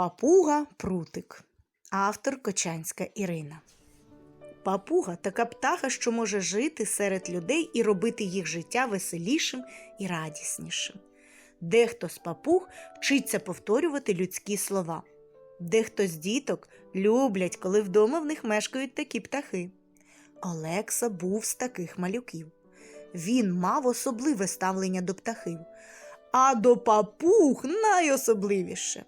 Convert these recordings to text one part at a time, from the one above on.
Папуга Прутик. Автор Кочанська Ірина. Папуга така птаха, що може жити серед людей і робити їх життя веселішим і радіснішим. Дехто з папуг вчиться повторювати людські слова. Дехто з діток люблять, коли вдома в них мешкають такі птахи. Олекса був з таких малюків. Він мав особливе ставлення до птахів, а до папуг найособливіше.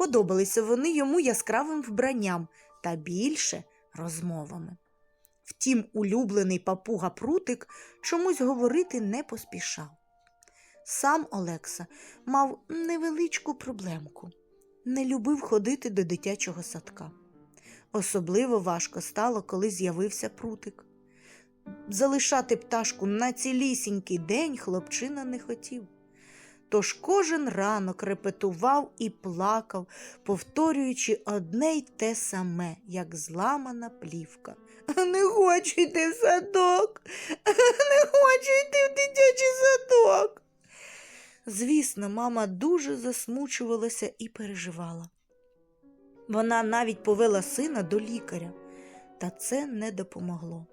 Подобалися вони йому яскравим вбранням та більше розмовами. Втім, улюблений папуга Прутик чомусь говорити не поспішав. Сам Олекса мав невеличку проблемку не любив ходити до дитячого садка. Особливо важко стало, коли з'явився прутик. Залишати пташку на цілісінький день хлопчина не хотів. Тож кожен ранок репетував і плакав, повторюючи одне й те саме, як зламана плівка. Не хочу йти в садок, не хочу йти в дитячий садок. Звісно, мама дуже засмучувалася і переживала. Вона навіть повела сина до лікаря, та це не допомогло.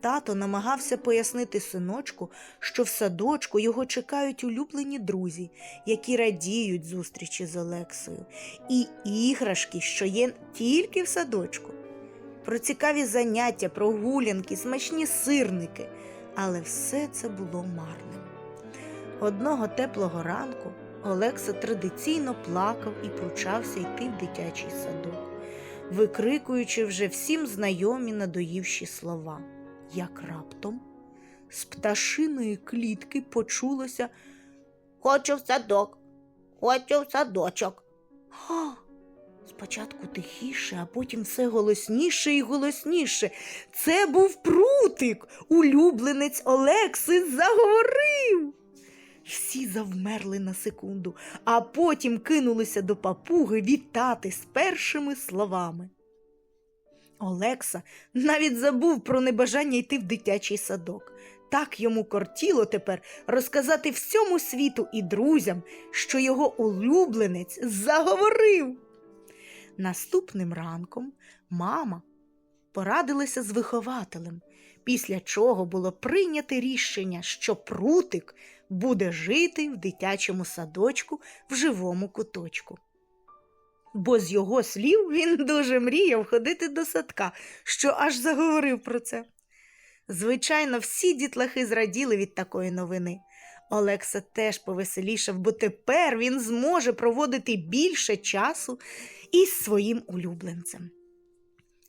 Тато намагався пояснити синочку, що в садочку його чекають улюблені друзі, які радіють зустрічі з Олексою, і іграшки, що є тільки в садочку. Про цікаві заняття, прогулянки, смачні сирники, але все це було марним. Одного теплого ранку Олекса традиційно плакав і пручався йти в дитячий садок, викрикуючи вже всім знайомі надоївші слова. Як раптом з пташиної клітки почулося Хочу в садок, хочу в садочок. «Га!» Спочатку тихіше, а потім все голосніше і голосніше. Це був прутик, улюбленець Олекси заговорив. Всі завмерли на секунду, а потім кинулися до папуги вітати з першими словами. Олекса навіть забув про небажання йти в дитячий садок. Так йому кортіло тепер розказати всьому світу і друзям, що його улюбленець заговорив. Наступним ранком мама порадилася з вихователем, після чого було прийнято рішення, що прутик буде жити в дитячому садочку в живому куточку. Бо з його слів він дуже мріяв ходити до садка, що аж заговорив про це. Звичайно, всі дітлахи зраділи від такої новини. Олекса теж повеселішав, бо тепер він зможе проводити більше часу із своїм улюбленцем.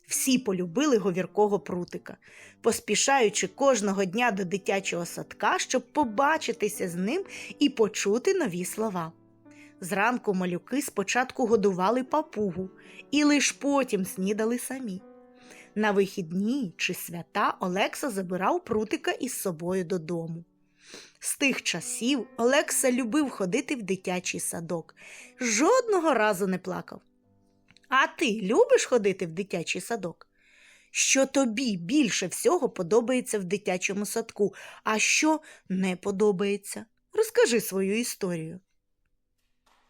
Всі полюбили говіркого прутика, поспішаючи кожного дня до дитячого садка, щоб побачитися з ним і почути нові слова. Зранку малюки спочатку годували папугу і лиш потім снідали самі. На вихідні чи свята Олекса забирав прутика із собою додому. З тих часів Олекса любив ходити в дитячий садок, жодного разу не плакав. А ти любиш ходити в дитячий садок? Що тобі більше всього подобається в дитячому садку, а що не подобається? Розкажи свою історію.